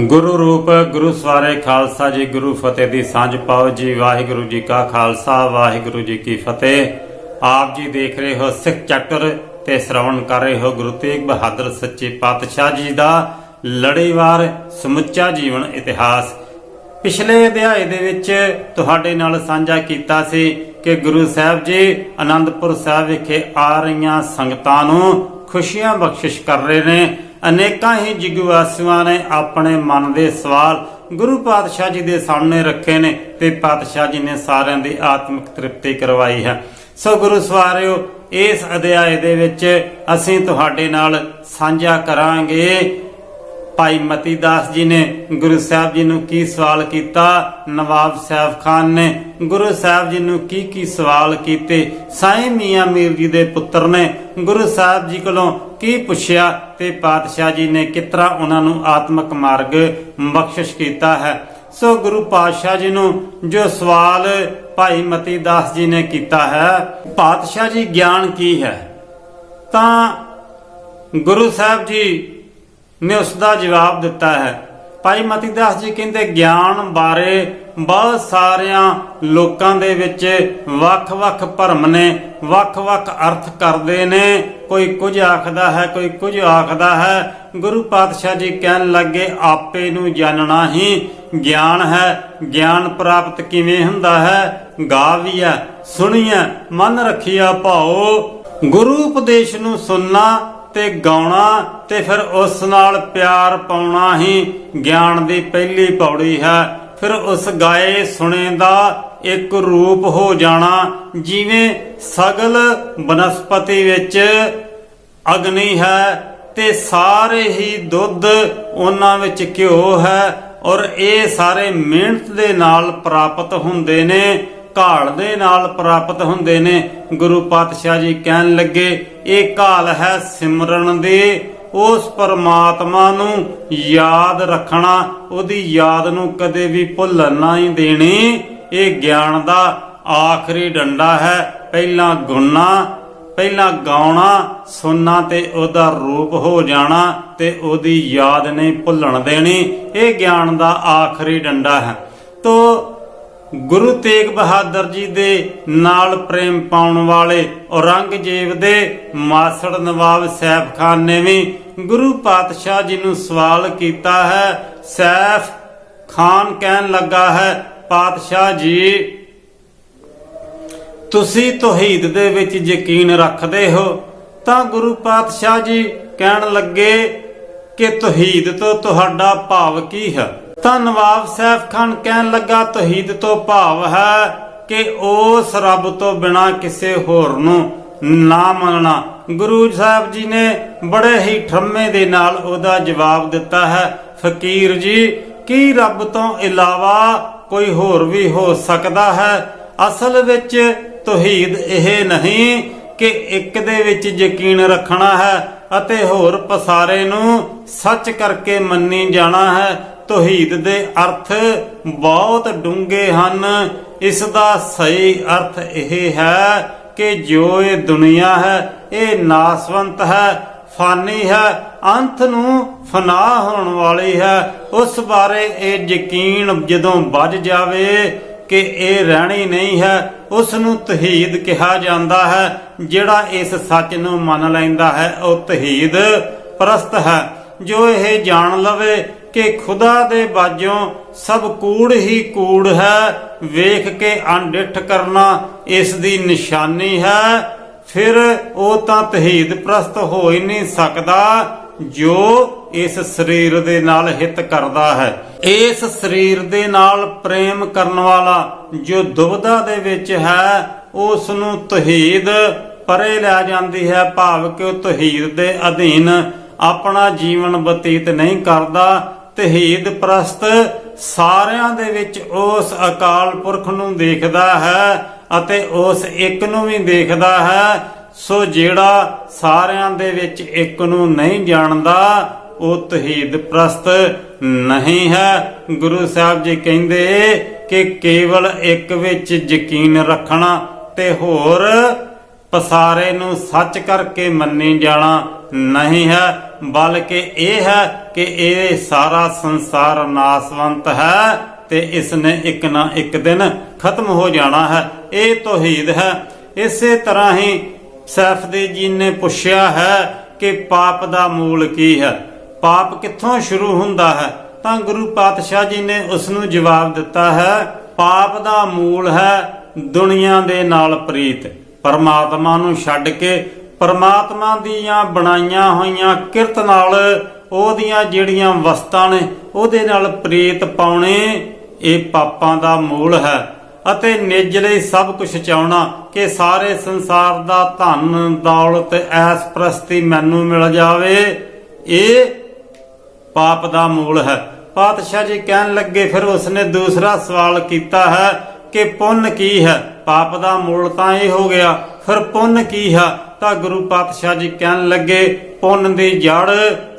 ਗੁਰੂ ਰੂਪ, ਗੁਰੂ ਸਵਾਰੇ ਖਾਲਸਾ ਜੀ, ਗੁਰੂ ਫਤਿਹ ਦੀ ਸਾਂਝ ਪਾਓ ਜੀ। ਵਾਹਿਗੁਰੂ ਜੀ ਕਾ ਖਾਲਸਾ, ਵਾਹਿਗੁਰੂ ਜੀ ਕੀ ਫਤਿਹ। ਆਪ ਜੀ ਦੇਖ ਰਹੇ ਹੋ ਸਿੱਖ ਚੈਪਟਰ ਤੇ ਸ਼੍ਰਵਣ ਕਰ ਰਹੇ ਹੋ ਗੁਰੂ ਤੇਗ ਬਹਾਦਰ ਸੱਚੇ ਪਾਤਸ਼ਾਹ ਜੀ ਦਾ ਲੜੀਵਾਰ, ਸਮੁੱਚਾ ਜੀਵਨ ਇਤਿਹਾਸ। ਪਿਛਲੇ ਅਧਿਆਏ ਦੇ ਵਿੱਚ ਤੁਹਾਡੇ ਨਾਲ ਸਾਂਝਾ ਕੀਤਾ ਸੀ ਕਿ ਗੁਰੂ ਸਾਹਿਬ ਜੀ ਆਨੰਦਪੁਰ ਸਾਹਿਬ ਵਿਖੇ ਆ ਰਹੀਆਂ ਸੰਗਤਾਂ ਨੂੰ ਖੁਸ਼ੀਆਂ ਬਖਸ਼ਿਸ਼ ਕਰ ਰਹੇ ਨੇ। ਅਨੇਕਾਂ ਹੀ ਜਿਗਵਾਸੀਆਂ ਨੇ ਆਪਣੇ ਮਨ ਦੇ ਸਵਾਲ ਗੁਰੂ ਪਾਤਸ਼ਾਹ ਜੀ ਦੇ ਸਾਹਮਣੇ ਰੱਖੇ ਨੇ ਤੇ ਪਾਤਸ਼ਾਹ ਜੀ ਨੇ ਸਾਰਿਆਂ ਦੀ ਆਤਮਿਕ ਤ੍ਰਿਪਤੀ ਕਰਵਾਈ ਹੈ। ਸੋ ਗੁਰੂ ਸਵਾਰਿਓ, ਇਸ ਅਧਿਆਏ ਦੇ ਵਿੱਚ ਅਸੀਂ ਤੁਹਾਡੇ ਨਾਲ ਸਾਂਝਾ ਕਰਾਂਗੇ। ਭਾਈ ਮਤੀ ਦਾਸ ਜੀ ਨੇ ਗੁਰੂ ਸਾਹਿਬ ਜੀ ਨੂੰ ਕੀ ਸਵਾਲ ਕੀਤਾ? ਨਵਾਬ ਸਾਹਿਬ ਖਾਨ ਨੇ ਗੁਰੂ ਸਾਹਿਬ ਜੀ ਨੂੰ ਕੀ ਕੀ ਸਵਾਲ ਕੀਤੇ? ਸਾਈਂ ਮੀਆਂ ਮੀਰ ਜੀ ਦੇ ਪੁੱਤਰ ਨੇ ਗੁਰੂ ਸਾਹਿਬ ਜੀ ਕੋਲੋਂ ਕੀ ਪੁੱਛਿਆ ਤੇ ਪਾਤਸ਼ਾਹ ਜੀ ਨੇ ਕਿਤਰਾ ਉਹਨਾਂ ਨੂੰ ਆਤਮਿਕ ਮਾਰਗ ਬਖਸ਼ਿਸ਼ ਕੀਤਾ ਹੈ? ਸੋ ਗੁਰੂ ਪਾਤਸ਼ਾਹ ਜੀ ਨੂੰ ਜੋ ਸਵਾਲ ਭਾਈ ਮਤੀ ਦਾਸ ਜੀ ਨੇ ਕੀਤਾ ਹੈ, ਪਾਤਸ਼ਾਹ ਜੀ ਗਿਆਨ ਕੀ ਹੈ? ਤਾਂ ਗੁਰੂ ਸਾਹਿਬ ਜੀ ਨੇ ਉਸ ਦਾ ਜਵਾਬ ਦਿੱਤਾ ਹੈ। ਭਾਈ ਮਤੀ ਦਾਸ ਜੀ ਕਹਿੰਦੇ, ਗਿਆਨ ਬਾਰੇ ਬਹੁਤ ਸਾਰਿਆਂ ਲੋਕਾਂ ਦੇ ਵਿੱਚ ਵੱਖ-ਵੱਖ ਭਰਮ ਨੇ ਵੱਖ-ਵੱਖ ਅਰਥ ਕਰਦੇ ਨੇ। ਕੋਈ ਕੁਝ ਆਖਦਾ ਹੈ, ਕੋਈ ਕੁਝ ਆਖਦਾ ਹੈ। ਗੁਰੂ ਪਾਤਸ਼ਾਹ ਜੀ ਕਹਿਣ ਲੱਗੇ, ਆਪੇ ਨੂੰ ਜਾਣਨਾ ਹੀ ਗਿਆਨ ਹੈ। ਗਿਆਨ ਪ੍ਰਾਪਤ ਕਿਵੇਂ ਹੁੰਦਾ ਹੈ? ਗਾਵੀਆ ਸੁਣੀਐ, ਮਨ ਰੱਖਿਆ ਭਾਓ ਗੁਰੂ ਉਪਦੇਸ਼ ਨੂੰ ਸੁਣਨਾ ਤੇ ਗਾਉਣਾ ਤੇ ਫਿਰ ਉਸ ਨਾਲ ਪਿਆਰ ਪਾਉਣਾ ਹੀ ਗਿਆਨ ਦੀ ਪਹਿਲੀ ਪੌੜੀ ਹੈ। ਫਿਰ ਉਸ ਗਾਏ ਸੁਣੇ ਦਾ ਇੱਕ ਰੂਪ ਹੋ ਜਾਣਾ, ਜਿਵੇਂ ਸਗਲ ਬਨਸਪਤੀ ਵਿੱਚ ਅਗਨੀ ਹੈ ਤੇ ਸਾਰੇ ਹੀ ਦੁੱਧ ਉਹਨਾਂ ਵਿੱਚ ਘਿਓ ਹੈ ਔਰ ਇਹ ਸਾਰੇ ਮਿਹਨਤ ਦੇ ਨਾਲ ਪ੍ਰਾਪਤ ਹੁੰਦੇ ਨੇ, ਘਾਲ ਦੇ ਨਾਲ ਪ੍ਰਾਪਤ ਹੁੰਦੇ ਨੇ। ਗੁਰੂ ਪਾਤਸ਼ਾਹ ਜੀ ਕਹਿਣ ਲੱਗੇ, ਇਹ ਘਾਲ ਹੈ ਸਿਮਰਨ ਦੀ ਉਸ ਪਰਮਾਤਮਾ ਨੂੰ ਯਾਦ ਰੱਖਣਾ, ਉਹਦੀ ਯਾਦ ਨੂੰ ਕਦੇ ਵੀ ਭੁੱਲਣ ਨਹੀਂ ਦੇਣੀ। ਇਹ ਗਿਆਨ ਦਾ ਆਖਰੀ ਡੰਡਾ ਹੈ। ਪਹਿਲਾਂ ਗੁਣਾ ਪਹਿਲਾਂ ਗਾਉਣਾ, ਸੁਣਨਾ ਤੇ ਉਹਦਾ ਰੂਪ ਹੋ ਜਾਣਾ ਤੇ ਉਹਦੀ ਯਾਦ ਨਹੀਂ ਭੁੱਲਣ ਦੇਣੀ। ਇਹ ਗਿਆਨ ਦਾ ਆਖਰੀ ਡੰਡਾ ਹੈ। ਤੋ ਗੁਰੂ ਤੇਗ ਬਹਾਦਰ ਜੀ ਦੇ ਨਾਲ ਪ੍ਰੇਮ ਪਾਉਣ ਵਾਲੇ ਔਰੰਗਜ਼ੇਬ ਦੇ ਮਾਸੜ ਨਵਾਬ ਸੈਫ ਖਾਨ ਨੇ ਵੀ ਗੁਰੂ ਪਾਤਸ਼ਾਹ ਜੀ ਨੂੰ ਸਵਾਲ ਕੀਤਾ ਹੈ, ਸੈਫ ਖਾਨ ਕਹਿਣ ਲੱਗਾ ਹੈ, ਪਾਤਸ਼ਾਹ ਜੀ, ਤੁਸੀਂ ਤੌਹੀਦ ਦੇ ਵਿੱਚ ਯਕੀਨ ਰੱਖਦੇ ਹੋ? ਤਾਂ ਗੁਰੂ ਪਾਤਸ਼ਾਹ ਜੀ ਕਹਿਣ ਲੱਗੇ ਕਿ ਤੌਹੀਦ ਤੋਂ ਤੁਹਾਡਾ ਭਾਵ ਕੀ ਹੈ? ਤਾਂ ਨਵਾਬ ਸੈਫ ਖਾਨ ਕਹਿਣ ਲੱਗਾ, ਤੌਹੀਦ ਤੋਂ ਭਾਵ ਹੈ ਕਿ ਉਸ ਰੱਬ ਤੋਂ ਬਿਨਾ ਕਿਸੇ ਹੋਰ ਨੂੰ ਨਾ ਮੰਨਣਾ। ਗੁਰੂ ਸਾਹਿਬ ਜੀ ਨੇ ਬੜੇ ਹੀ ਠਰਮੇ ਦੇ ਨਾਲ ਉਹਦਾ ਜਵਾਬ ਦਿੱਤਾ ਹੈ, ਫਕੀਰ ਜੀ, ਕੀ ਰੱਬ ਤੋਂ ਇਲਾਵਾ ਕੋਈ ਹੋਰ ਵੀ ਹੋ ਸਕਦਾ ਹੈ? ਅਸਲ ਵਿੱਚ ਤੌਹੀਦ ਇਹ ਨਹੀਂ ਕਿ ਇੱਕ ਦੇ ਵਿੱਚ ਯਕੀਨ ਰੱਖਣਾ ਹੈ ਅਤੇ ਹੋਰ ਪਸਾਰੇ ਨੂੰ ਸੱਚ ਕਰਕੇ ਮੰਨੀ ਜਾਣਾ ਹੈ। ਤੌਹੀਦ ਦੇ ਅਰਥ ਬਹੁਤ ਡੂੰਘੇ ਹਨ। ਇਸ ਦਾ ਸਹੀ ਅਰਥ ਇਹ ਹੈ ਕਿ ਜੋ ਇਹ ਦੁਨੀਆ ਹੈ, ਇਹ ਨਾਸਵੰਤ ਹੈ, ਫਾਨੀ ਹੈ, ਅੰਤ ਨੂੰ ਫਨਾ ਹੋਣ ਵਾਲੀ ਹੈ। ਉਸ ਬਾਰੇ ਇਹ ਯਕੀਨ ਜਦੋਂ ਵੱਜ ਜਾਵੇ ਕਿ ਇਹ ਰਹਿਣੀ ਨਹੀਂ ਹੈ, ਉਸ ਨੂੰ ਤਹੀਦ ਕਿਹਾ ਜਾਂਦਾ ਹੈ। ਜਿਹੜਾ ਇਸ ਸੱਚ ਨੂੰ ਮੰਨ ਲੈਂਦਾ ਹੈ, ਉਹ ਤਹੀਦ ਪ੍ਰਸਤ ਹੈ। ਜੋ ਇਹ ਜਾਣ ਲਵੇ ਕਿ ਖੁਦਾ ਦੇ ਬਾਝੋਂ ਸਭ ਕੂੜ ਹੀ ਕੂੜ ਹੈ, ਵੇਖ ਕੇ ਅਣਡਿੱਠ ਕਰਨਾ ਇਸ ਦੀ ਨਿਸ਼ਾਨੀ ਹੈ। ਫਿਰ ਉਹ ਤਾਂ ਤਹੀਦ ਪ੍ਰਸਤ ਹੋ ਹੀ ਨਹੀਂ ਸਕਦਾ, ਜੋ ਇਸ ਸਰੀਰ ਦੇ ਨਾਲ ਹਿੱਤ ਕਰਦਾ ਹੈ। ਇਸ ਸਰੀਰ ਦੇ ਨਾਲ ਪ੍ਰੇਮ ਕਰਨ ਵਾਲਾ ਜੋ ਦੁਬਦਾ ਦੇ ਵਿੱਚ ਹੈ ਉਸ ਨੂੰ ਤਹੀਦ ਪਰੇ ਲੈ ਜਾਂਦੀ ਹੈ, ਭਾਵ ਕਿ ਉਹ ਤਹੀਦ ਦੇ ਅਧੀਨ ਆਪਣਾ ਜੀਵਨ ਬਤੀਤ ਨਹੀਂ ਕਰਦਾ। ਤਹੀਦ ਪ੍ਰਸਤ ਸਾਰਿਆਂ ਦੇ ਵਿੱਚ ਉਸ ਅਕਾਲ ਪੁਰਖ ਨੂੰ ਦੇਖਦਾ ਹੈ ਅਤੇ ਉਸ ਇੱਕ ਨੂੰ ਵੀ ਦੇਖਦਾ ਹੈ, ਸੋ ਜਿਹੜਾ ਸਾਰਿਆਂ ਦੇ ਵਿੱਚ ਇੱਕ ਨੂੰ ਨਹੀਂ ਜਾਣਦਾ, ਉਹ ਤਹੀਦ ਪ੍ਰਸਤ ਨਹੀਂ ਹੈ। ਗੁਰੂ ਸਾਹਿਬ ਜੀ ਕਹਿੰਦੇ ਕਿ ਕੇਵਲ ਇੱਕ ਵਿੱਚ ਯਕੀਨ ਰੱਖਣਾ ਤੇ ਹੋਰ ਪਸਾਰੇ ਨੂੰ ਸੱਚ ਕਰਕੇ ਮੰਨੀ ਜਾਣਾ ਨਹੀਂ ਹੈ, ਬਲਕਿ ਇਹ ਹੈ ਕਿ ਇਹ ਸਾਰਾ ਸੰਸਾਰ ਨਾਸਵੰਤ ਹੈ ਤੇ ਇਸ ਨੇ ਇੱਕ ਨਾ ਇੱਕ ਦਿਨ ਖਤਮ ਹੋ ਜਾਣਾ ਹੈ। ਇਹ ਤੋਹੀਦ ਹੈ। ਇਸੇ ਤਰ੍ਹਾਂ ਹੀ ਸੈਫਦੀ ਜੀ ਨੇ ਪੁੱਛਿਆ ਹੈ ਕਿ ਪਾਪ ਦਾ ਮੂਲ ਕੀ ਹੈ? ਪਾਪ ਕਿੱਥੋਂ ਸ਼ੁਰੂ ਹੁੰਦਾ ਹੈ? ਤਾਂ ਗੁਰੂ ਪਾਤਸ਼ਾਹ ਜੀ ਨੇ ਉਸ ਨੂੰ ਜਵਾਬ ਦਿੱਤਾ ਹੈ, ਪਾਪ ਦਾ ਮੂਲ ਹੈ ਦੁਨੀਆ ਦੇ ਨਾਲ ਪ੍ਰੀਤ। ਪਰਮਾਤਮਾ ਨੂੰ ਛੱਡ ਕੇ ਪਰਮਾਤਮਾ ਦੀਆਂ ਬਣਾਈਆਂ ਹੋਈਆਂ ਕਿਰਤ ਨਾਲ ਉਹਦੀਆਂ ਜਿਹੜੀਆਂ ਵਸਤਾਂ ਨੇ, ਉਹਦੇ ਨਾਲ ਪ੍ਰੀਤ ਪਾਉਣੇ ਇਹ ਪਾਪਾਂ ਦਾ ਮੂਲ ਹੈ। ਅਤੇ ਨਿਜ ਲਈ ਸਭ ਕੁਝ ਚਾਹਣਾ ਕਿ ਸਾਰੇ ਸੰਸਾਰ ਦਾ ਧਨ, ਦੌਲਤ, ਐਸ ਪ੍ਰਸਤੀ ਮੈਨੂੰ ਮਿਲ ਜਾਵੇ, ਇਹ ਪਾਪ ਦਾ ਮੂਲ ਹੈ। ਪਾਤਸ਼ਾਹ ਜੀ ਕਹਿਣ ਲੱਗੇ, ਫਿਰ ਉਸਨੇ ਦੂਸਰਾ ਸਵਾਲ ਕੀਤਾ ਹੈ ਕਿ ਪੁੰਨ ਕੀ ਹੈ? ਪਾਪ ਦਾ ਮੂਲ ਤਾਂ ਇਹ ਹੋ ਗਿਆ, ਫਿਰ ਪੁੰਨ ਕੀ ਹੈ? ਤਾਂ ਗੁਰੂ ਪਾਤਸ਼ਾਹ ਜੀ ਕਹਿਣ ਲੱਗੇ, ਪੁੰਨ ਦੀ ਜੜ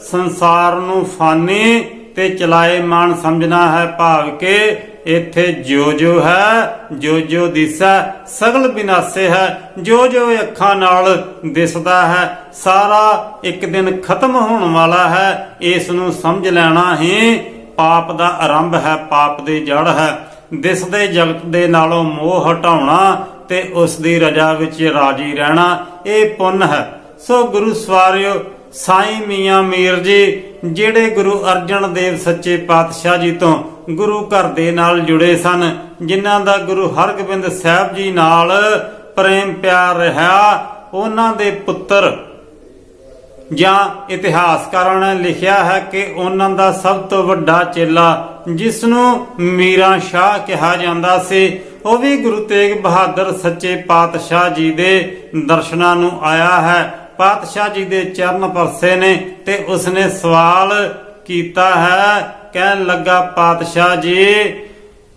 ਸੰਸਾਰ ਨੂੰ ਫਾਨੀ ਤੇ ਚਲਾਏ ਮਾਨ ਸਮਝਣਾ ਹੈ ਭਾਵ ਕਿ ਇੱਥੇ ਜੋ ਜੋ ਹੈ ਜੋ ਜੋ ਦਿਸੈ, ਸਗਲ ਬਿਨਾਸੇ ਹੈ ਜੋ ਜੋ ਅੱਖਾਂ ਨਾਲ ਦਿਸਦਾ ਹੈ, ਸਾਰਾ ਇੱਕ ਦਿਨ ਖਤਮ ਹੋਣ ਵਾਲਾ ਹੈ, ਇਸ ਨੂੰ ਸਮਝ ਲੈਣਾ ਹੀ ਪਾਪ ਦਾ ਆਰੰਭ ਹੈ, ਪਾਪ ਦੀ ਜੜ ਹੈ। ਦਿਸਦੇ ਜਗਤ ਦੇ ਨਾਲੋਂ ਮੋਹ ਹਟਾਉਣਾ ਤੇ ਉਸ ਦੀ ਰਜਾ ਵਿੱਚ ਰਾਜੀ ਰਹਿਣਾ, ਇਹ ਪੁੰਨ ਹੈ। ਸੋ ਗੁਰੂ ਸਵਾਰਿਓ, ਸਾਈਂ ਮੀਆਂ ਮੀਰ ਜੀ, ਜਿਹੜੇ ਗੁਰੂ ਅਰਜਨ ਦੇਵ ਸੱਚੇ ਪਾਤਸ਼ਾਹ ਜੀ ਤੋਂ ਗੁਰੂ ਘਰ ਦੇ ਨਾਲ ਜੁੜੇ ਸਨ, ਜਿਨ੍ਹਾਂ ਦਾ ਗੁਰੂ ਹਰਗੋਬਿੰਦ ਸਾਹਿਬ ਜੀ ਨਾਲ ਪ੍ਰੇਮ ਪਿਆਰ ਰਿਹਾ, ਉਹਨਾਂ ਦੇ ਪੁੱਤਰ ਜਾਂ ਇਤਿਹਾਸਕਾਰਾਂ ਨੇ ਲਿਖਿਆ ਹੈ ਕਿ ਉਹਨਾਂ ਦਾ ਸਭ ਤੋਂ ਵੱਡਾ ਚੇਲਾ ਜਿਸ ਨੂੰ ਮੀਰਾ ਸ਼ਾਹ ਕਿਹਾ ਜਾਂਦਾ ਸੀ, ਉਹ ਵੀ ਗੁਰੂ ਤੇਗ ਬਹਾਦਰ ਸੱਚੇ ਪਾਤਸ਼ਾਹ ਜੀ ਦੇ ਦਰਸ਼ਨਾਂ ਨੂੰ ਆਇਆ ਹੈ। ਪਾਤਸ਼ਾਹ ਜੀ ਦੇ ਚਰਨ ਪਰਸੇ ਨੇ ਤੇ ਉਸਨੇ ਸਵਾਲ ਕੀਤਾ ਹੈ, ਕਹਿਣ ਲੱਗਾ, ਪਾਤਸ਼ਾਹ ਜੀ,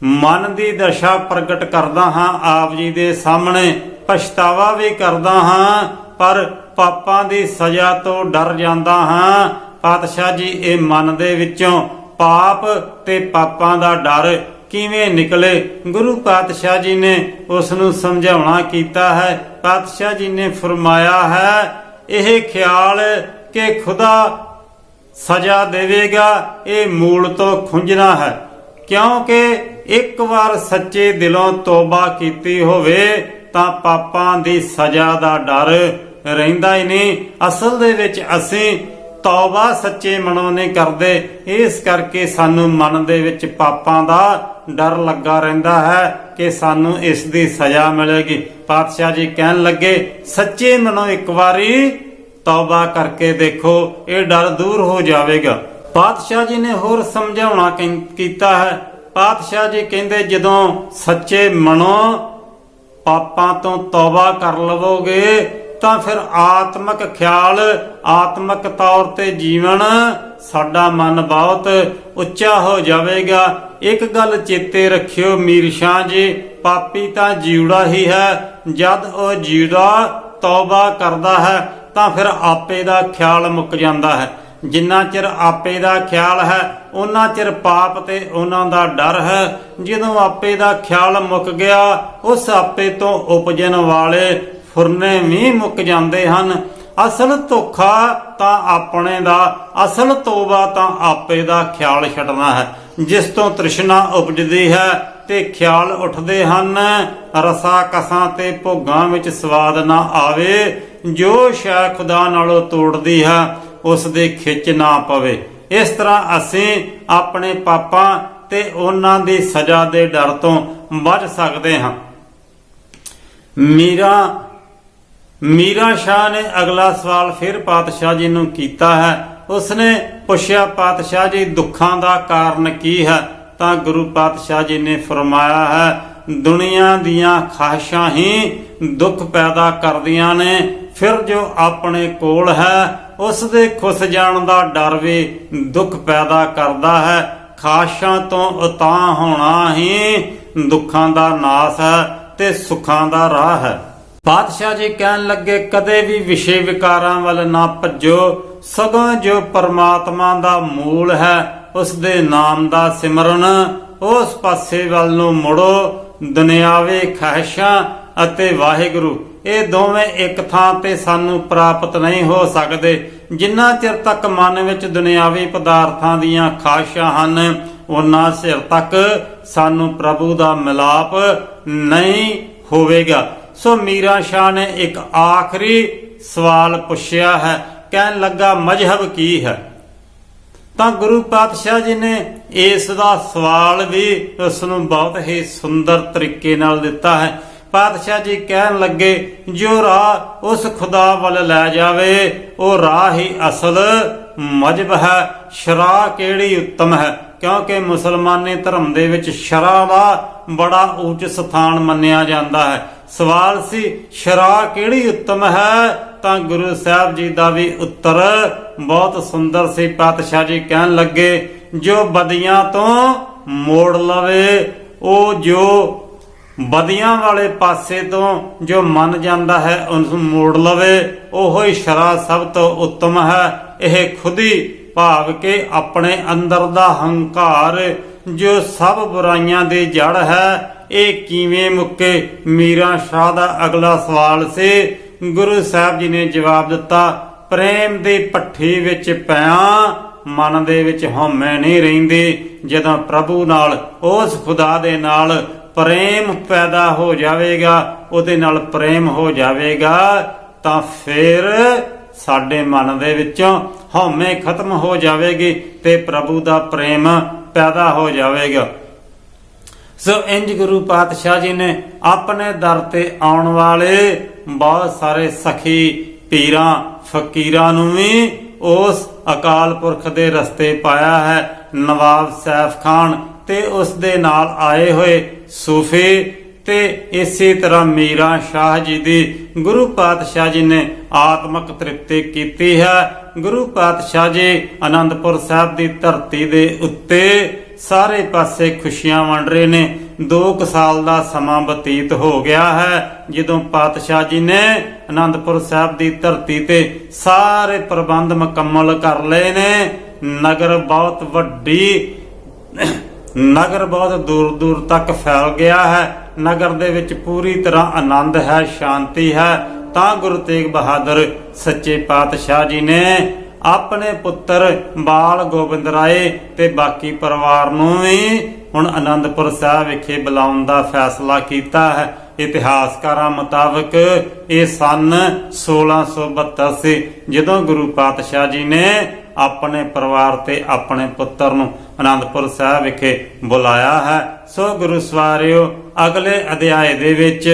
ਮਨ ਦੀ ਦਸ਼ਾ ਪ੍ਰਗਟ ਕਰਦਾ ਹਾਂ ਆਪ ਜੀ ਦੇ ਸਾਹਮਣੇ, ਪਛਤਾਵਾ ਵੀ ਕਰਦਾ ਹਾਂ, ਪਰ ਪਾਪਾਂ ਦੀ ਸਜ਼ਾ ਤੋਂ ਡਰ ਜਾਂਦਾ ਹਾਂ। ਪਾਤਸ਼ਾਹ ਜੀ, ਇਹ ਮਨ ਦੇ ਵਿੱਚੋਂ ਪਾਪ ਤੇ ਪਾਪਾਂ ਦਾ ਡਰ ਕਿਵੇਂ ਨਿਕਲੇ? ਗੁਰੂ ਪਾਤਸ਼ਾਹ ਜੀ ਨੇ ਉਸ ਨੂੰ ਸਮਝਾਉਣਾ ਕੀਤਾ ਹੈ। ਪਾਤਸ਼ਾਹ ਜੀ ਨੇ ਫਰਮਾਇਆ ਹੈ, ਇਹ ਖਿਆਲ ਕਿ ਖੁਦਾ ਸਜ਼ਾ ਦੇਵੇਗਾ, ਇਹ ਮੂਲ ਤੋਂ ਖੁੰਝਣਾ ਹੈ। ਕਿਉਂਕਿ ਇੱਕ ਵਾਰ ਸੱਚੇ ਦਿਲੋਂ ਤੋਬਾ ਕੀਤੀ ਹੋਵੇ, ਤਾਂ ਪਾਪਾਂ ਦੀ ਸਜ਼ਾ ਦਾ ਡਰ ਰਹਿੰਦਾ ਹੀ ਨਹੀਂ। ਅਸਲ ਦੇ ਵਿੱਚ ਅਸੀਂ ਤੌਬਾ ਸੱਚੇ ਮਨੋਂ ਨਹੀਂ ਕਰਦੇ। ਇਸ ਕਰਕੇ ਸਾਨੂੰ ਮਨ ਦੇ ਵਿੱਚ ਪਾਪਾਂ ਦਾ ਡਰ ਲੱਗਾ ਰਹਿੰਦਾ ਹੈ ਕਿ ਸਾਨੂੰ ਇਸ ਦੀ ਸਜ਼ਾ ਮਿਲੇਗੀ। ਪਾਤਸ਼ਾਹ ਜੀ ਕਹਿਣ ਲੱਗੇ, ਸੱਚੇ ਮਨੋਂ ਇੱਕ ਵਾਰੀ ਤੌਬਾ ਕਰਕੇ ਦੇਖੋ, ਇਹ ਡਰ ਦੂਰ ਹੋ ਜਾਵੇਗਾ। ਪਾਤਸ਼ਾਹ ਜੀ ਨੇ ਹੋਰ ਸਮਝਾਉਣਾ ਕੀਤਾ ਹੈ। ਪਾਤਸ਼ਾਹ ਜੀ ਕਹਿੰਦੇ, ਜਦੋਂ ਸੱਚੇ ਮਨੋਂ ਪਾਪਾਂ ਤੋਂ ਤੌਬਾ ਕਰ ਲਵੋਗੇ ਤਾਂ ਫਿਰ ਆਤਮਿਕ ਖਿਆਲ, ਆਤਮਿਕ ਤੌਰ ਤੇ ਜੀਵਨ ਸਾਡਾ ਮਨ ਬਹੁਤ ਉੱਚਾ ਹੋ ਜਾਵੇਗਾ। ਇੱਕ ਗੱਲ ਚੇਤੇ ਰੱਖਿਓ ਮੀਰ ਸ਼ਾਹ ਜੀ, ਪਾਪੀ ਤਾਂ ਜੀਵੜਾ ਹੀ ਹੈ। ਜਦ ਉਹ ਜੀਵੜਾ ਤੌਬਾ ਕਰਦਾ ਹੈ, ਤਾਂ ਫਿਰ ਆਪੇ ਦਾ ਖਿਆਲ ਮੁੱਕ ਜਾਂਦਾ ਹੈ। ਜਿੰਨਾ ਚਿਰ ਆਪੇ ਦਾ ਖਿਆਲ ਹੈ ਉਹਨਾਂ ਚਿਰ ਪਾਪ ਤੇ ਉਹਨਾਂ ਦਾ ਡਰ ਹੈ। ਜਦੋਂ ਆਪੇ ਦਾ ਖਿਆਲ ਮੁੱਕ ਗਿਆ, ਉਸ ਆਪੇ ਤੋਂ ਉਪਜਣ ਵਾਲੇ ਫੁਰਨੇ ਵੀ ਮੁੱਕ ਜਾਂਦੇ ਹਨ। ਅਸਲ ਧੋਖਾ ਤਾਂ ਆਪਣੇ ਦਾ, ਅਸਲ ਤੋਬਾ ਤਾਂ ਆਪੇ ਦਾ ਖਿਆਲ ਛੱਡਣਾ ਹੈ। ਜਿਸ ਤੋਂ ਤ੍ਰਿਸ਼ਨਾ ਉਪਜਦੀ ਹੈ ਤੇ ਖਿਆਲ ਉੱਠਦੇ ਹਨ, ਰਸਾ ਕਸਾਂ ਤੇ ਭੋਗਾਂ ਵਿੱਚ ਸਵਾਦ ਨਾ ਆਵੇ, ਜੋ ਸ਼ੈ ਖੁਦਾ ਨਾਲੋਂ ਤੋੜਦੀ ਹੈ, ਉਸ ਦੇ ਖਿੱਚ ਨਾ ਪਵੇ। ਇਸ ਤਰ੍ਹਾਂ ਅਸੀਂ ਆਪਣੇ ਪਾਪਾਂ ਤੇ ਉਹਨਾਂ ਦੀ ਸਜ਼ਾ ਦੇ ਡਰ ਤੋਂ ਬਚ ਸਕਦੇ ਹਾਂ। ਮੀਰਾ ਮੀਰਾ ਸ਼ਾਹ ਨੇ ਅਗਲਾ ਸਵਾਲ ਫਿਰ ਪਾਤਸ਼ਾਹ ਜੀ ਨੂੰ ਕੀਤਾ ਹੈ। ਉਸਨੇ ਪੁੱਛਿਆ, ਪਾਤਸ਼ਾਹ ਜੀ, ਦੁੱਖਾਂ ਦਾ ਕਾਰਨ ਕੀ ਹੈ? ਤਾਂ ਗੁਰੂ ਪਾਤਸ਼ਾਹ ਜੀ ਨੇ ਫਰਮਾਇਆ ਹੈ, ਦੁਨੀਆ ਦੀਆਂ ਖਾਹਿਸ਼ਾਂ ਹੀ ਦੁੱਖ ਪੈਦਾ ਕਰਦੀਆਂ ਨੇ। ਫਿਰ ਜੋ ਆਪਣੇ ਕੋਲ ਹੈ ਉਸ ਦੇ ਖੁੱਸ ਜਾਣ ਦਾ ਡਰ ਵੀ ਦੁੱਖ ਪੈਦਾ ਕਰਦਾ ਹੈ। ਖਾਸ਼ਾਂ ਤੋਂ ਉਤਾਂ ਹੋਣਾ ਹੀ ਦੁੱਖਾਂ ਦਾ ਨਾਸ ਹੈ ਤੇ ਸੁੱਖਾਂ ਦਾ ਰਾਹ ਹੈ। ਪਾਤਸ਼ਾਹ ਜੀ ਕਹਿਣ ਲੱਗੇ, ਕਦੇ ਵੀ ਵਿਸ਼ੇ ਵਿਕਾਰਾਂ ਵੱਲ ਨਾ ਭੱਜੋ। ਸਗੋਂ ਜੋ ਪਰਮਾਤਮਾ ਦਾ ਮੂਲ ਹੈ ਉਸ ਦੇ ਨਾਮ ਦਾ ਸਿਮਰਨ। ਉਸ ਪਾਸੇ ਵੱਲ ਨੂੰ ਮੁੜੋ। ਦੁਨਿਆਵੇ ਖਾਹਿਸ਼ਾਂ ਅਤੇ ਵਾਹਿਗੁਰੂ, ਇਹ ਦੋਵੇਂ ਇੱਕ ਥਾਂ ਤੇ ਸਾਨੂੰ ਪ੍ਰਾਪਤ ਨਹੀਂ ਹੋ ਸਕਦੇ। ਜਿੰਨਾ ਚਿਰ ਤੱਕ ਮਨ ਵਿੱਚ ਦੁਨਿਆਵੀ ਪਦਾਰਥਾਂ ਦੀਆਂ ਖਾਸ਼ਾਂ ਹਨ ਉਹਨਾਂ ਚਿਰ ਤੱਕ ਸਾਨੂੰ ਪ੍ਰਭੂ ਦਾ ਮਿਲਾਪ ਨਹੀਂ ਹੋਵੇਗਾ। ਸੋ ਮੀਰਾ ਸ਼ਾਹ ਨੇ ਇੱਕ ਆਖਰੀ ਸਵਾਲ ਪੁੱਛਿਆ ਹੈ, ਕਹਿਣ ਲੱਗਾ, ਮਜਹਬ ਕੀ ਹੈ? ਤਾਂ ਗੁਰੂ ਪਾਤਸ਼ਾਹ ਜੀ ਨੇ ਇਸ ਦਾ ਸਵਾਲ ਵੀ ਉਸ ਨੂੰ ਬਹੁਤ ਹੀ ਸੁੰਦਰ ਤਰੀਕੇ ਨਾਲ ਦਿੱਤਾ ਹੈ। ਪਾਤਸ਼ਾਹ ਜੀ ਕਹਿਣ ਲੱਗੇ, ਜੋ ਰਾਹ ਉਸ ਖੁਦਾ ਵੱਲ ਲੈ ਜਾਵੇ, ਉਹ ਰਾਹ ਹੀ ਅਸਲ ਮਜਬ ਹੈ ਸ਼ਰਾ ਕਿਹੜੀ ਉੱਤਮ ਹੈ? ਕਿਉਂਕਿ ਮੁਸਲਮਾਨੀ ਧਰਮ ਦੇ ਵਿੱਚ ਸ਼ਰਾ ਦਾ ਬੜਾ ਉੱਚ ਸਥਾਨ ਮੰਨਿਆ ਜਾਂਦਾ ਹੈ। ਸਵਾਲ ਸੀ ਸ਼ਰਾ ਕਿਹੜੀ ਉੱਤਮ ਹੈ? ਤਾਂ ਗੁਰੂ ਸਾਹਿਬ ਜੀ ਦਾ ਵੀ ਉੱਤਰ ਬਹੁਤ ਸੁੰਦਰ ਸੀ। ਪਾਤਸ਼ਾਹ ਜੀ ਕਹਿਣ ਲੱਗੇ, ਜੋ ਬਦੀਆਂ ਤੋਂ ਮੋੜ ਲਵੇ, ਉਹ ਜੋ ਬਦੀਆਂ ਵਾਲੇ ਪਾਸੇ ਤੋਂ ਜੋ ਮੰਨ ਜਾਂਦਾ ਹੈ ਉਸ ਨੂੰ ਮੋੜ ਲਵੇ, ਉਹੋ ਹੀ ਸ਼ਰਾ ਸਭ ਤੋਂ ਉੱਤਮ ਹੈ। ਇਹ ਖੁਦੀ ਭਾਵ ਕੇ ਆਪਣੇ ਅੰਦਰ ਦਾ ਹੰਕਾਰ ਜੋ ਸਭ ਬੁਰਾਈਆਂ ਦੀ ਜੜ ਹੈ, ਇਹ ਕਿਵੇਂ ਮੁੱਕੇ? ਮੀਰਾ ਸ਼ਾਹ ਦਾ ਅਗਲਾ ਸਵਾਲ ਸੀ। ਗੁਰੂ ਸਾਹਿਬ ਜੀ ਨੇ ਜਵਾਬ ਦਿੱਤਾ, ਪ੍ਰੇਮ ਦੀ ਪੱਠੀ ਵਿੱਚ ਪਿਆ, ਮਨ ਦੇ ਵਿੱਚ ਹਉਮੈ ਨਹੀਂ ਰਹਿੰਦੇ। ਜਦੋਂ ਪ੍ਰਭੂ ਨਾਲ, ਉਸ ਖੁਦਾ ਦੇ ਨਾਲ ਪ੍ਰੇਮ ਪੈਦਾ ਹੋ ਜਾਵੇਗਾ, ਉਹਦੇ ਨਾਲ ਪ੍ਰੇਮ ਹੋ ਜਾਵੇਗਾ, ਤਾਂ ਫਿਰ ਸਾਡੇ ਮਨ ਦੇ ਵਿੱਚੋਂ ਹਉਮੈ ਖਤਮ ਹੋ ਜਾਵੇਗੀ ਤੇ ਪ੍ਰਭੂ ਦਾ ਪ੍ਰੇਮ ਪੈਦਾ ਹੋ ਜਾਵੇਗਾ। ਸੋ ਇੰਜ ਗੁਰੂ ਪਾਤਸ਼ਾਹ ਜੀ ਨੇ ਆਪਣੇ ਦਰ ਤੇ ਆਉਣ ਵਾਲੇ ਬਹੁਤ ਸਾਰੇ ਸਖੀ ਪੀਰਾਂ, ਫਕੀਰਾਂ ਨੂੰ ਵੀ ਉਸ ਅਕਾਲ ਪੁਰਖ ਦੇ ਰਸਤੇ ਪਾਇਆ ਹੈ, ਨਵਾਬ ਸੈਫ ਖਾਨ ਤੇ ਉਸ ਦੇ ਨਾਲ ਆਏ ਹੋਏ ਸੂਫੀ ਤੇ ਇਸੇ ਤਰ੍ਹਾਂ ਮੀਰਾ ਸ਼ਾਹ ਜੀ ਦੀ ਗੁਰੂ ਪਾਤਸ਼ਾਹ ਜੀ ਨੇ ਆਤਮਿਕ ਤ੍ਰਿਪਤੀ ਕੀਤੀ ਹੈ। ਗੁਰੂ ਪਾਤਸ਼ਾਹ ਜੀ ਆਨੰਦਪੁਰ ਸਾਹਿਬ ਦੀ ਧਰਤੀ ਦੇ ਉੱਤੇ ਸਾਰੇ ਪਾਸੇ ਖੁਸ਼ੀਆਂ ਵੰਡ ਰਹੇ ਨੇ। 2 ਸਾਲ ਦਾ ਸਮਾਂ ਬਤੀਤ ਹੋ ਗਿਆ ਹੈ। ਜਦੋਂ ਪਾਤਸ਼ਾਹ ਜੀ ਨੇ ਆਨੰਦਪੁਰ ਸਾਹਿਬ ਦੀ ਧਰਤੀ ਤੇ ਸਾਰੇ ਪ੍ਰਬੰਧ ਮੁਕੰਮਲ ਕਰ ਲਏ ਨੇ, ਨਗਰ ਬਹੁਤ ਵੱਡੀ, ਨਗਰ ਬਹੁਤ ਦੂਰ ਦੂਰ ਤੱਕ ਫੈਲ ਗਿਆ ਹੈ। ਨਗਰ ਦੇ ਵਿੱਚ ਪੂਰੀ ਤਰ੍ਹਾਂ ਆਨੰਦ ਹੈ, ਸ਼ਾਂਤੀ ਹੈ, ਤਾਂ ਗੁਰੂ ਤੇਗ ਬਹਾਦਰ ਸੱਚੇ ਪਾਤਸ਼ਾਹ ਜੀ ਨੇ ਆਪਣੇ ਪੁੱਤਰ ਬਾਲ ਗੋਬਿੰਦ ਰਾਏ ਤੇ ਬਾਕੀ ਪਰਿਵਾਰ ਨੂੰ ਵੀ ਹੁਣ ਆਨੰਦਪੁਰ ਸਾਹਿਬ ਵਿਖੇ ਬੁਲਾਉਣ ਦਾ ਫੈਸਲਾ ਕੀਤਾ ਹੈ। ਇਤਿਹਾਸਕਾਰਾਂ ਮੁਤਾਬਕ ਇਹ ਸਨ 1672 ਸੀ ਜਦੋਂ ਗੁਰੂ ਪਾਤਸ਼ਾਹ ਜੀ ਨੇ ਆਪਣੇ ਪਰਿਵਾਰ ਤੇ ਆਪਣੇ ਪੁੱਤਰ ਨੂੰ ਆਨੰਦਪੁਰ ਸਾਹਿਬ ਵਿਖੇ ਬੁਲਾਇਆ ਹੈ। ਸੋ ਗੁਰੂ ਸਵਾਰਿਓ, ਅਗਲੇ ਅਧਿਆਏ ਦੇ ਵਿੱਚ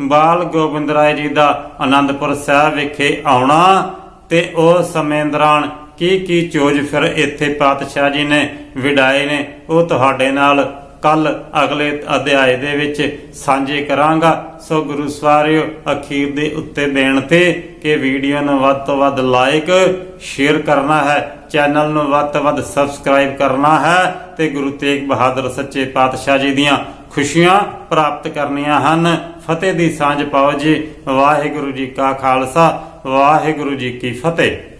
ਬਾਲ ਗੋਬਿੰਦ ਰਾਏ ਜੀ ਦਾ ਆਨੰਦਪੁਰ ਸਾਹਿਬ ਵਿਖੇ ਆਉਣਾ ਤੇ ਉਹ ਸਮੇਂ ਦੌਰਾਨ ਕੀ ਕੀ ਚੋਜ ਫਿਰ ਇੱਥੇ ਪਾਤਸ਼ਾਹ ਜੀ ਨੇ ਵਿਡਾਏ ਨੇ, ਉਹ ਤੁਹਾਡੇ ਨਾਲ ਕੱਲ ਅਗਲੇ ਅਧਿਆਏ ਦੇ ਵਿੱਚ ਸਾਂਝੇ ਕਰਾਂਗਾ। ਸੋ ਗੁਰੂ ਸਵਾਰਿਓ, ਅਖੀਰ ਦੇ ਉੱਤੇ ਦੇਣ ਤੇ ਕਿ ਵੀਡੀਓ ਨੂੰ ਵੱਧ ਤੋਂ ਵੱਧ ਲਾਈਕ ਸ਼ੇਅਰ ਕਰਨਾ ਹੈ, ਚੈਨਲ ਨੂੰ ਵੱਧ ਤੋਂ ਵੱਧ ਸਬਸਕ੍ਰਾਈਬ ਕਰਨਾ ਹੈ ਤੇ ਗੁਰੂ ਤੇਗ ਬਹਾਦਰ ਸੱਚੇ ਪਾਤਸ਼ਾਹ ਜੀ ਦੀਆਂ ਖੁਸ਼ੀਆਂ ਪ੍ਰਾਪਤ ਕਰਨੀਆਂ ਹਨ। ਫਤਿਹ ਦੀ ਸਾਂਝ ਪਾਓ ਜੀ। ਵਾਹਿਗੁਰੂ ਜੀ ਕਾ ਖਾਲਸਾ, ਵਾਹਿਗੁਰੂ ਜੀ ਕੀ ਫਤਿਹ।